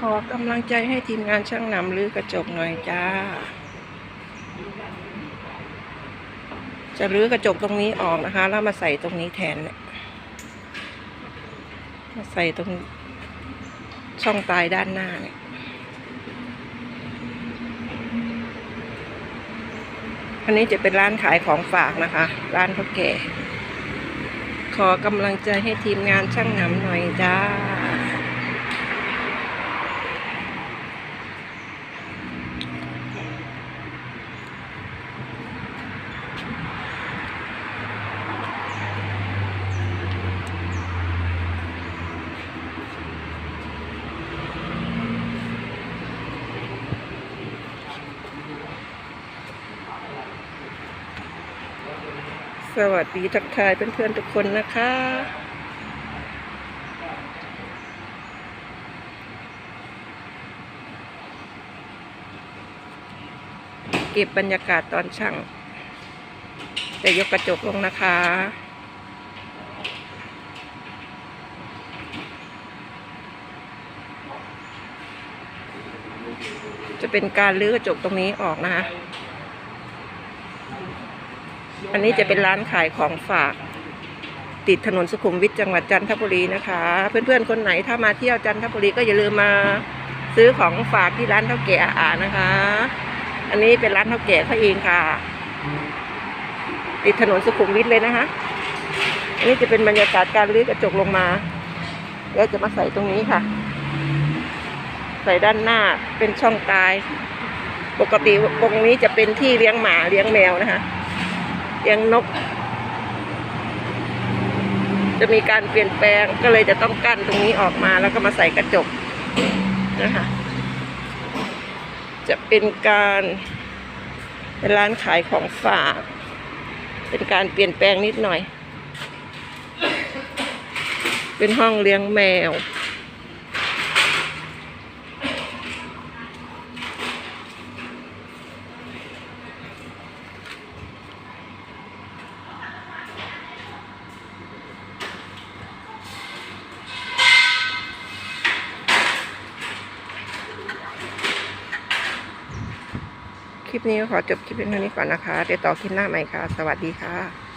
ขอกำลังใจให้ทีมงานช่างนำรื้อกระจกหน่อยจ้า จะรื้อกระจกตรงนี้ออกนะคะ แล้วมาใส่ตรงนี้แทนเนี่ยมาใส่ตรงช่องปลายด้านหน้าเนี่ยอันนี้จะเป็นร้านขายของฝากนะคะ ร้านข้าวแก่ ขอกำลังใจให้ทีมงานช่างนำหน่อยจ้า สวัสดีทักทายเพื่อนๆทุกคนนะคะ เก็บบรรยากาศตอนช่าง จะยกกระจกลงนะคะจะเป็นการลื้อกระจกตรงนี้ออกนะคะ อันนี้จะเป็นร้านขายของฝาก ติดถนนสุขุมวิทจังหวัดจันทบุรีนะคะ เพื่อนๆคนไหนถ้ามาเที่ยวจันทบุรีก็อย่าลืมมาซื้อของฝากที่ร้านเท่าแก่อาอานะคะ อันนี้เป็นร้านเท่าแก่เขาเองค่ะ ติดถนนสุขุมวิทเลยนะคะอันนี้จะเป็นบรรยากาศการลื้อกระจกลงมา แล้วจะมาใส่ตรงนี้ค่ะ ใส่ด้านหน้าเป็นช่องตาย ปกติตรงนี้จะเป็นที่เลี้ยงหมาเลี้ยงแมวนะคะ เลี้ยงนก จะมีการเปลี่ยนแปลงก็เลยจะต้องกั้นตรงนี้ออกมาแล้วก็มาใส่กระจกนะคะจะเป็นการเป็นร้านขายของฝาก เป็นการเปลี่ยนแปลงนิดหน่อย เป็นห้องเลี้ยงแมว คลิปนี้ขอจบคลิปเพียงเท่านี้ก่อนนะคะเดี๋ยวต่อคลิปหน้าใหม่ค่ะ สวัสดีค่ะ